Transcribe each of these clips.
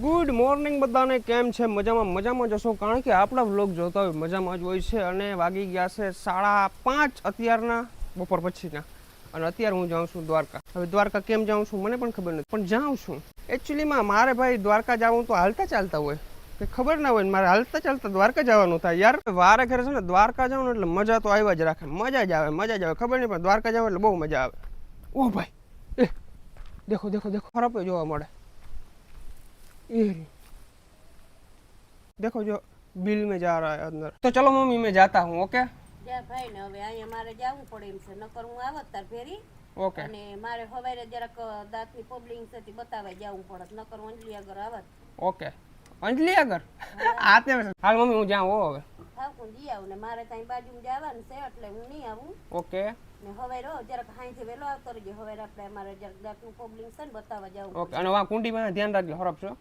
Good morning બધાને, કેમ છે? મજામાં મજામાં જશો કારણ કે આપણા વ્લોગ જોતા હોય, મજામાં જ હોય છે. અને વાગી ગયા છે સાડા પાંચ અત્યારના બપોર પછીના. અને અત્યારે હું જાઉં છું દ્વારકા. હવે દ્વારકા કેમ જાઉં છું મને પણ ખબર નથી, પણ જાઉં છું. એકચ્યુઅલીમાં મારે ભાઈ દ્વારકા જવું તો હાલતા ચાલતા હોય. કે ખબર ના હોય ને મારે હાલતા ચાલતા દ્વારકા જવાનું થાય. યાર, વારે ઘરે છે ને, દ્વારકા જાઉં ને એટલે મજા તો આવ્યા જ રાખે. મજા જ આવે, મજા જ આવે. ખબર નહીં, પણ દ્વારકા જાવ એટલે બહુ મજા આવે. ઓ ભાઈ, એ, દેખો દેખો દેખો. ખરાબ જોવા મળે. ये रही। देखो जो बिल में जा रहा है अंदर तो चलो मम्मी मैं जाता हूँ ओके જા ભાઈ ને હવે અહીંયા મારે જવું પડે એમ છે નકર હું આવત તાર ફેરી ओके અને મારે હવારે જરાક દાંતની પ્રોબ્લેમ છે તે બતાવવા જવું પડત નકર અંજલી આગળ આવત ओके अंजलि अगर आते हैं हाल मम्मी હું જાઉં હો હવે થાકું જી આવું ને મારે ત્યાં બાજુ જવાનું છે એટલે હું નહીં આવું ઓકે ને હવે રહો જરાક હાઈથી વહેલો આવતો રહેજો હવે આપણે મારે જરાક દાંતનું પ્રોબ્લેમ છે ને બતાવવા જવું ઓકે અને વા કુંડીમાં ધ્યાન રાખજો ખરાબ છો એમ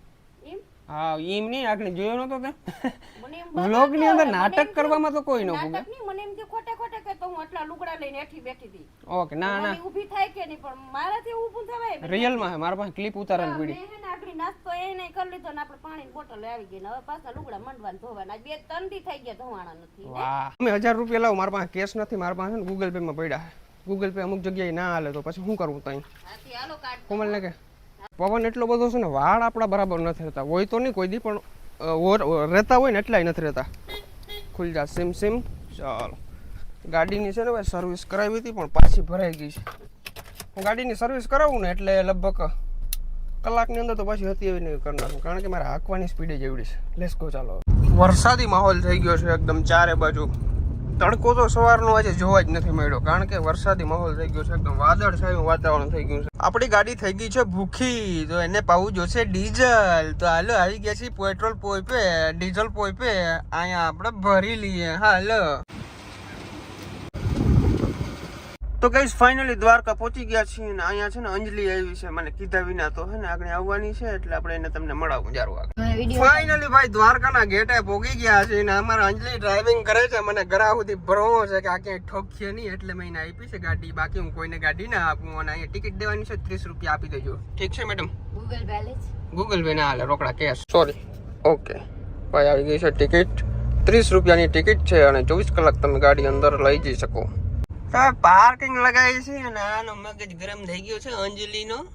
હા એમ નહીં આગળ જોયો નતો તે. વ્લોગની અંદર નાટક કરવામાં તો કોઈ ન નાટક નહીં મને એમ કે ખોટે ખોટે કે તો હું આટલા લુગડા લઈને એઠી બેઠી હતી. ઓકે ના ના. ઊભી થાય કે નહીં પણ મારાથી ઊભું થવાય રિયલમાં મારા પાસે ક્લિપ ઉતારવાની પડી. મેં ને આગળ નાસ્તો એ નહીં કરી લીધો ને આપણે પાણીની બોટલ આવી ગઈ ને હવે પાછા લુગડા મંડવાન ધોવાના. બે ત્રણ દી થઈ ગયા ધોવાના નથી વાહ. અમે હજાર રૂપિયા લાવો મારા પાસે કેશ નથી મારા પાસે ગૂગલ પે માં પડ્યા. ગૂગલ પે અમુક જગ્યાએ ના હાલે તો પછી શું કરવું તઈ? હાલો કાઢ કોમલ ને કે? પવન એટલો બધો છે ને, વાળ આપણા બરાબર નથી રહેતા. હોય તો નહીં કોઈ દી, પણ રહેતા હોય ને એટલાય નથી રહેતા. ખુલ જા સિમ સિમ. ચાલો. ગાડીની છે ને ભાઈ સર્વિસ કરાવી હતી, પણ પાછી ભરાઈ ગઈ છે. હું ગાડીની સર્વિસ કરાવું ને એટલે લગભગ કલાકની અંદર તો પાછી હતી એવી નહીં કરનાર કારણ કે મારે હાંકવાની સ્પીડે એવડી છે. લેસ ચાલો. વરસાદી માહોલ થઈ ગયો છે, એકદમ ચારે બાજુ. તડકો તો સવારનો આજે જોવા જ નથી મળ્યો, કારણ કે વરસાદી માહોલ થઈ ગયો છે, એકદમ વાદળ છાયું વાતાવરણ થઈ ગયું છે. આપણી ગાડી થઈ ગઈ છે ભૂખી, તો એને પાવું જોશે ડીઝલ. તો હાલો, આવી ગયા છીએ પેટ્રોલ પોઈપે ડીઝલ પોઈપે અહીંયા આપણે ભરી લઈએ, હાલો. તો ગઈસ ફાઇનલી દ્વારકા પહોંચી ગયા છીએ ને અહીંયા છે ને અંજલિ આવી છે. મને કીધા વિના તો છે ને આગળ આવવાની છે એટલે આપણે એને તમને મળાવું જારું ફાઇનલી ભાઈ દ્વારકાના ગેટે પહોંચી ગયા છે ને અમારા અંજલિ ડ્રાઇવિંગ કરે છે. મને ઘરા સુધી ભરવો છે કે આ ક્યાંય ઠોકીએ નહીં એટલે મેં એને આપી છે ગાડી. બાકી હું કોઈને ગાડી ના આપું અને અહીંયા ટિકિટ દેવાની છે ત્રીસ રૂપિયા આપી દેજો. ઠીક છે madam Google balance Google pay ના હાલે રોકડા કેશ સોરી ઓકે ભાઈ આવી ગઈ છે ટિકિટ ત્રીસ રૂપિયાની ટિકિટ છે અને ચોવીસ કલાક તમે ગાડી અંદર લઈ જઈ શકો. પાર્કિંગ લગાવી છે અને આનો મગજ ગરમ થઈ ગયો છે અંજલિનો.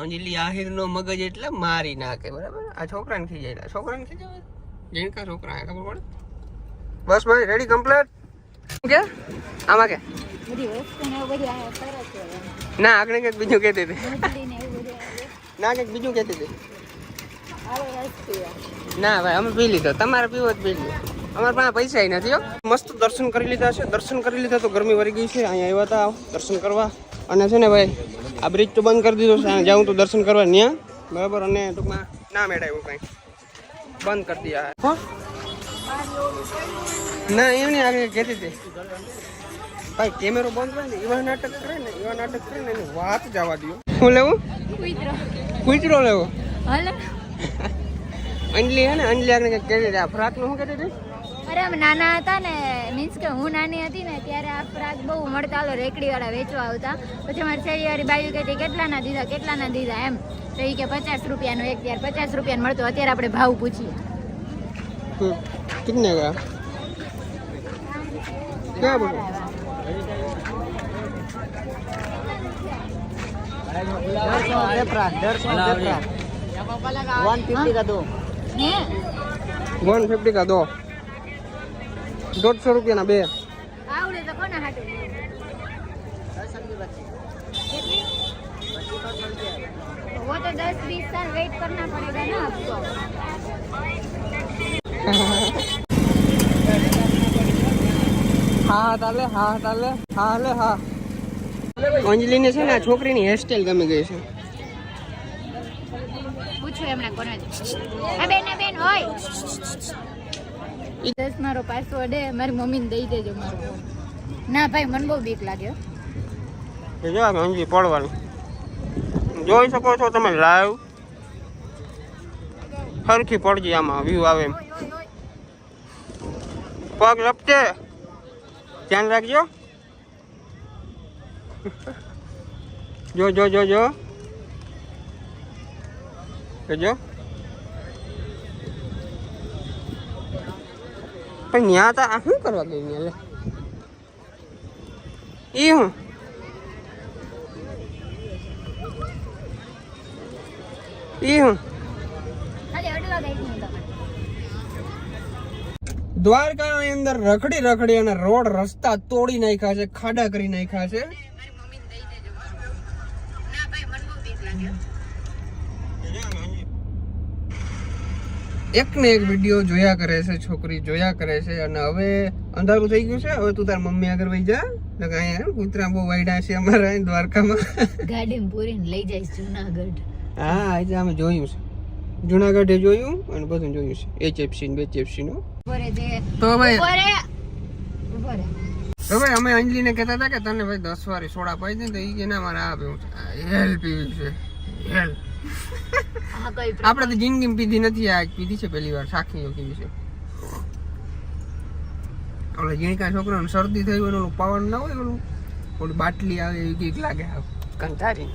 અંજલિ આહિરનો મગજ એટલે મારી નાખે, બરાબર? આ છોકરાને ખીજાય છોકરાને ખીજાય જીણકા છોકરા, ખબર પડે? બસ ભાઈ રેડી કમ્પ્લીટ કે? આમાં કે? ને, આગળ કંઈક બીજું કહેતી હતી. ને, કંઈક બીજું કહેતી હતી. ના, ભાઈ, અમે પી લીધો. તમારે પીવો જ પી લો અમારા પાસે પૈસા નથી હો. મસ્ત દર્શન કરી લીધા છે. દર્શન કરી લીધા તો ગરમી વરી ગઈ છે. અહીંયા આવ્યા હતા દર્શન કરવા. અને છે ને ભાઈ આ બ્રિજ તો બંધ કરી દીધો છે. જાઉં તો દર્શન કરવા ત્યાં બરાબર? અને ટૂંકમાં ના મેળાયું કંઈ. બંધ કરી દીધા. હો? ના એવું નહીં આગળ કહેતી હતી. ભાઈ કેમેરો બંધ હોય ને એવા નાટક કરે ને એવા નાટક કરે ને એની વાત જવા દો શું લેવું? કુતરો. લેવો? અંજલી હે ને અંજલી આગળ કહેતી હતી. આ ફ્રાકનું શું કહેતી હતી? અરે અમે નાના હતા ને મીન્સ કે હું નાની હતી ને ત્યારે આ ફ્રાક બહુ મળતા હાલો રેકડી વાળા વેચવા આવતા પછી અમારી શેરી વાળી બાજુ કહેતી કેટલાના દીધા કેટલાના દીધા એમ તો એ કે પચાસ રૂપિયાનો એક ત્યારે પચાસ રૂપિયાનો મળતો અત્યારે આપણે ભાવ પૂછીએ हम्म, कितने का क्या बोलो હે वन फिफ्टी का दो दो सौ रुपया ना દોઢસો રૂપિયાના બે. હા તાલે હા તાલે હા લે હા. અંજલિને છે ને છોકરીની હેરસ્ટાઈલ ગમી ગઈ છે. પૂછો એમણે કોને. દસ મારો પાસવર્ડ હે મારી મમ્મીને દઈ દેજો મારો. ના ભાઈ, મને બહુ બીક લાગે હો. એ જો આમ પડવાનું. જોઈ શકો છો તમે લાઈવ સરખી પડજે આમાં વ્યૂ આવે એમ. પગ લપટે. ધ્યાન રાખજો. જો જો જો જો. જો. પણ ત્યાં તા આ શું કરવા ગઈ લે? એ હું? એ હું? દ્વારકાની અંદર રખડી રખડી અને રોડ રસ્તા તોડી નાખ્યા છે ખાડા કરી નાખ્યા છે. એક ને એક વીડિયો જોયા કરે છે છોકરી જોયા કરે છે અને હવે અંધારું થઈ ગયું છે. હવે તું તાર મમ્મી આગળ વહી જા. નકર અહીંયા કૂતરા બહુ વાયડા છે અમારા દ્વારકામાં. ગાડી પૂરીને લઈ જાય જુનાગઢ. હા આજે અમે જોયું છે. જુનાગઢે જોયું અને બધું જોયું છે. એ ચેપસી બે ચેપસી નું. તો ભાઈ તો ભાઈ અમે અંજલીને કહેતા હતા કે તને ભાઈ દસ વારી સોડા પાઈ દે તો એ કે ના મારે આ પીવું છે. હેલ પીવી છે. હેલ. કઈ આપણે તો જિંદગીમાં પીધી નથી આ પીધી છે પહેલી વાર સાખી પીવી છે. ઓલા જીણકા છોકરાને શરદી થઈ હોય ને ઓલું પાવન ના હોય ઓલું ઓલી બાટલી આવે એવી કંઈક લાગે કંટારી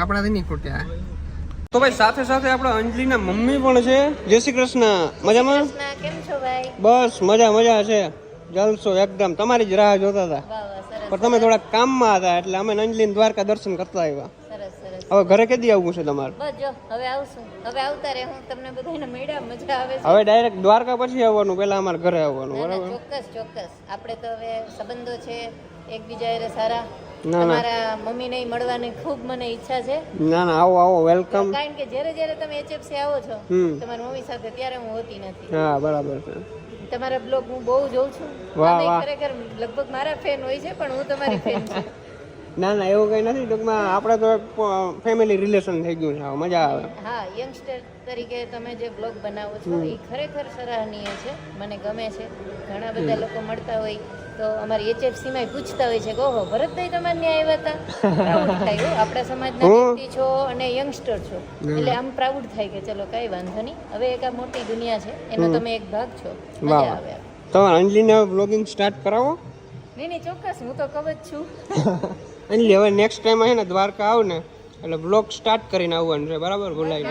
આપણાથી નહીં ખૂટ્યા. તો ભાઈ સાથે સાથે આપણા અંજલીના મમ્મી પણ છે. જય શ્રી કૃષ્ણ. મજામાં? કેમ છો ભાઈ? બસ મજા મજા છે. જલસો એકદમ. તમારી જ રાહ જોતા હતા. પણ તમે થોડા કામમાં હતા એટલે અમે નંજલીન દ્વારકા દર્શન કરતા આવ્યા. હવે ઘરે કેદી આવવું છે તમારે? બસ જો હવે આવશું. હવે આવતા રહે હું તમને બધાને મળ્યા મજા આવે છે. હવે ડાયરેક્ટ દ્વારકા પછી આવવાનું પહેલા અમારે ઘરે આવવાનું બરાબર? ચોક્કસ ચોક્કસ. આપણે તો હવે સંબંધો છે એકબીજા એરે સારા તમારા મમ્મીને મળવાની ખૂબ મને ઈચ્છા છે. ના ના આવો આવો વેલકમ કારણ કે જ્યારે જ્યારે તમે એચએફસી આવો છો તમારી મમ્મી સાથે ત્યારે હું હોતી નથી. હા બરાબર છે. તમારા બ્લોગ હું બહુ જોઉં છું. વાહ, વાહ. ખરેખર લગભગ મારા ફેન હોય છે પણ હું તમારી ફેન છું. ના ના એવું કઈ નથી ટૂંકમાં આપણે તો ફેમિલી રિલેશન થઈ ગયું છે મજા આવે. હા યંગસ્ટર તરીકે તમે જે બ્લોગ બનાવો છો એ ખરેખર સરાહનીય છે મને ગમે છે. ઘણા બધા લોકો મળતા હોય તો અમારી HFC માં પૂછતા હોય છે કે ઓહો ભરતભાઈ તમારે ત્યાં આવ્યા હતા? પ્રાઉડ થાય આપણા સમાજના. વ્યક્તિ છો અને યંગસ્ટર છો. એટલે આમ પ્રાઉડ થાય કે ચલો કઈ વાંધો નહીં. હવે એક આ મોટી દુનિયા છે એનો તમે એક ભાગ છો. મજા આવે. તો અંજલીને બ્લોગિંગ સ્ટાર્ટ કરાવો? નહીં નહીં ચોક્કસ હું તો કવ જ છું. અંજલી હવે નેક્સ્ટ ટાઈમ ને દ્વારકા આવ ને એટલે બ્લોગ સ્ટાર્ટ કરીને આવવાનું છે બરાબર? નહીં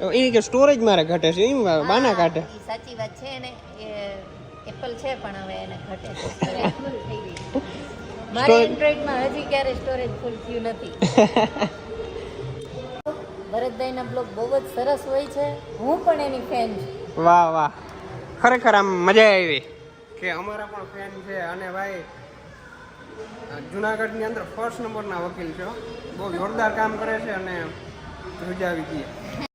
એ કે સ્ટોરેજ મારે ઘટે છે એમ બાના કાઢે સાચી વાત છે અને એ એપલ છે પણ હવે એને ઘટે છે. મારે એન્ડ્રોઈડમાં હજી ક્યારે સ્ટોરેજ ફૂલ થયું નથી. ભરતભાઈના બ્લોગ બહુ જ સરસ હોય છે. હું પણ એની ફેન છું. વાહ વાહ. ખરેખર આમ મજા આવી. કે અમારા પણ ફેન છે અને ભાઈ જુનાગઢની અંદર ફર્સ્ટ નંબરના વકીલ છે બહુ જોરદાર કામ કરે છે અને મજા આવી ગઈ